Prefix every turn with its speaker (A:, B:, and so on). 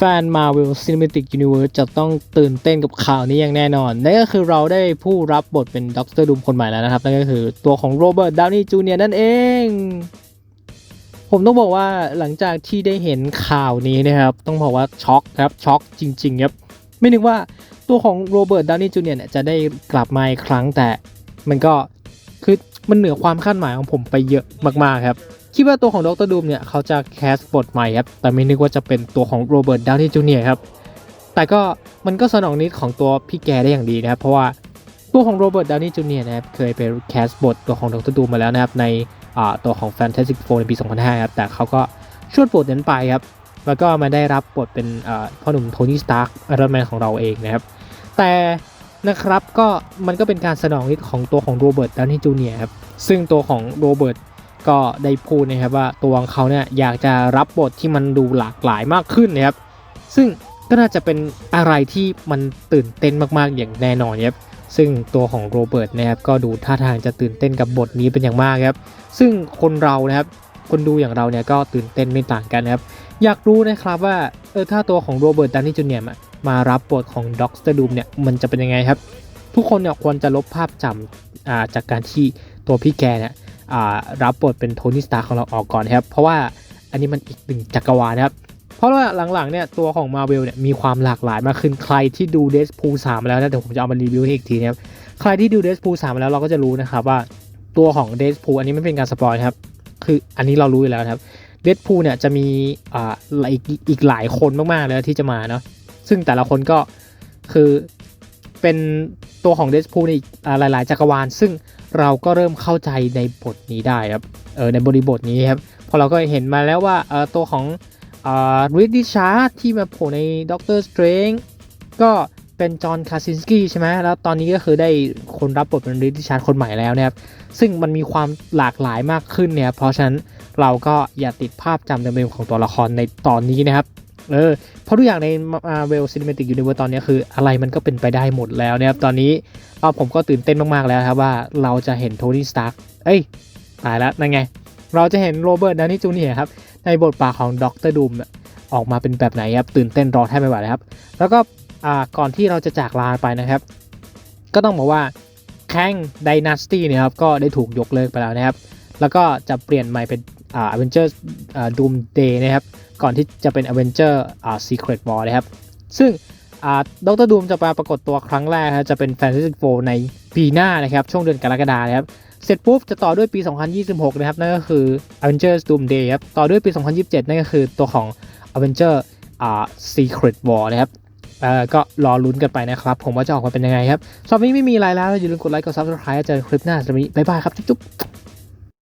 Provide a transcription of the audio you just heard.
A: แฟน Marvel Cinematic Universe จะต้องตื่นเต้นกับข่าวนี้อย่างแน่นอน นั่นก็คือเราได้ผู้รับบทเป็นด็อกเตอร์ดูมคนใหม่แล้วนะครับ นั่นก็คือตัวของโรเบิร์ตดาวนี่จูเนียร์นั่นเอง ผมต้องบอกว่าหลังจากที่ได้เห็นข่าวนี้นะครับ ต้องบอกว่าช็อกครับ ช็อกจริงๆครับ ไม่นึกว่าตัวของโรเบิร์ตดาวนี่จูเนียร์เนี่ยจะได้กลับมาอีกครั้งแต่มันก็คือมันเหนือความคาดหมายของผมไปเยอะมากๆครับ คิดว่าตัวของดรดูมเนี่ยเขาจะแคสบทใหม่ครับ แต่ไม่นึกว่าจะเป็นตัวของโรเบิร์ตดาวนี่จูเนียร์ครับแต่ก็มันก็สนองนิดของตัวพี่แกได้อย่างดีนะครับ เพราะว่าตัวของโรเบิร์ตดาวนี่จูเนียร์นะครับเคยไปแคสบทตัวของดรดูมมาแล้วนะครับในตัวของ Fantastic Four ในปี 2005 ครับ แต่เขาก็ชวดบทนั้นไปครับ แล้วก็มาได้รับบทเป็นพ่อหนุ่มโทนี่สตาร์กไอรอนแมนของเราเองนะครับ แต่นะครับก็มันก็เป็นการสนองนิดของตัวของโรเบิร์ตดาวนี่จูเนียร์ครับ ซึ่งตัวของโรเบิร์ต ก็ได้พูดนะครับว่าตัวของเขาเนี่ยอยากจะรับบทที่มันดูหลากหลายมากขึ้นนะครับ ซึ่งก็น่าจะเป็นอะไรที่มันตื่นเต้นมากๆอย่างแน่นอนครับซึ่งตัวของโรเบิร์ตนะครับก็ดูท่าทางจะตื่นเต้นกับบทนี้เป็นอย่างมากครับ ซึ่งคนเรานะครับคนดูอย่างเราเนี่ยก็ตื่นเต้นไม่ต่างกันนะครับ อยากรู้นะครับว่าเออถ้าตัวของโรเบิร์ตดานี่จูเนียร์มารับบทของด็อกสเตอร์ดูมเนี่ยมันจะเป็นยังไงครับ ทุกคนเนี่ยควรจะลบภาพจำาจากการที่ตัวพี่แกเนี่ย รับบทเป็นโทนี่สตาร์ของเราออกก่อนนะครับ เพราะว่าอันนี้มันอีกหนึ่งจักรวาลนะครับ เพราะว่าหลังๆเนี่ยตัวของ Marvel เนี่ยมีความหลากหลายมากขึ้นใครที่ดู d e a d p o o l 3มแล้วนะเดี๋ยวผมจะเอามารีวิวให้อีกทีนะครับใครที่ดู d e a d p o o l 3มแล้วเราก็จะรู้นะครับว่าตัวของ d e a d p o o l อันนี้ไม่เป็นการสปอยนะครับคืออันนี้เรารู้อยู่แล้วครับ d e a d p o o l เนี่ยจะมีอ่าอีกอีกหลายคนมากๆเลยที่จะมาเนาะซึ่งแต่ละคนก็คือเป็นตัวของ d e a d p o o l ในอีกหลายๆจักรวาล ซึ่ง เราก็เริ่มเข้าใจในบทนี้ได้ครับเออในบริบทนี้ครับพอเราก็เห็นมาแล้วว่าเออตัวของอ่าริดดิชาร์ดที่มาโผล่ในด็อกเตอร์สเตรนก็เป็นจอห์นคาซินสกี้ใช่ไหมแล้วตอนนี้ก็คือได้คนรับบทเป็นริดดิชาร์ดคนใหม่แล้วนะครับ ซึ่งมันมีความหลากหลายมากขึ้นเนี่ย เพราะฉะนั้นเราก็อย่าติดภาพจำเดิมๆของตัวละครในตอนนี้นะครับ เออเพราะทุกอย่างใน Marvel Cinematic Universe ตอนนี้คืออะไรมันก็เป็นไปได้หมดแล้วนะครับตอนนี้เอาผมก็ตื่นเต้นมากๆแล้วครับว่าเราจะเห็นโทนี่สตาร์กเอ้ยตายแล้วนั่นไง เราจะเห็นโรเบิร์ตดานี่จูเนียร์ครับในบทบาทของด็อกเตอร์ดูมออกมาเป็นแบบไหนครับตื่นเต้นรอแทบไม่ไหวเลยครับ แล้วก็ก่อนที่เราจะจากลาไปนะครับ ก็ต้องบอกว่าแข่งด y นาสตี้เนี่ยครับก็ได้ถูกยกเลิกไปแล้วนะครับ แล้วก็จะเปลี่ยนใหม่เป็นอ่า Avengers อ่า Doomsday นะครับ ก่อนที่จะเป็น Avenger อ่า Secret War นะครับ ซึ่งอ่าดรดูมจะมาปรากฏตัวครั้งแรกครับจะเป็น Fantastic Four ในปีหน้านะครับ ช่วงเดือนกรกฎาคมนะครับ เสร็จปุ๊บจะต่อด้วยปี 2026 นะครับ นั่นก็คือ Avengers Doomsday ครับ ต่อด้วยปี 2027 นั่นก็คือตัวของ Avenger อ่า Secret War นะครับเอ่อก็รอลุ้นกันไปนะครับ ผมว่าจะออกมาเป็นยังไงครับสำหรับนนี้ไม่มีอะไรแล้ว อย่าลืมกดไลค์ กด Subscribe เจอคลิปหน้าสำหรับนี้บ๊ายบายครับ จุ๊บ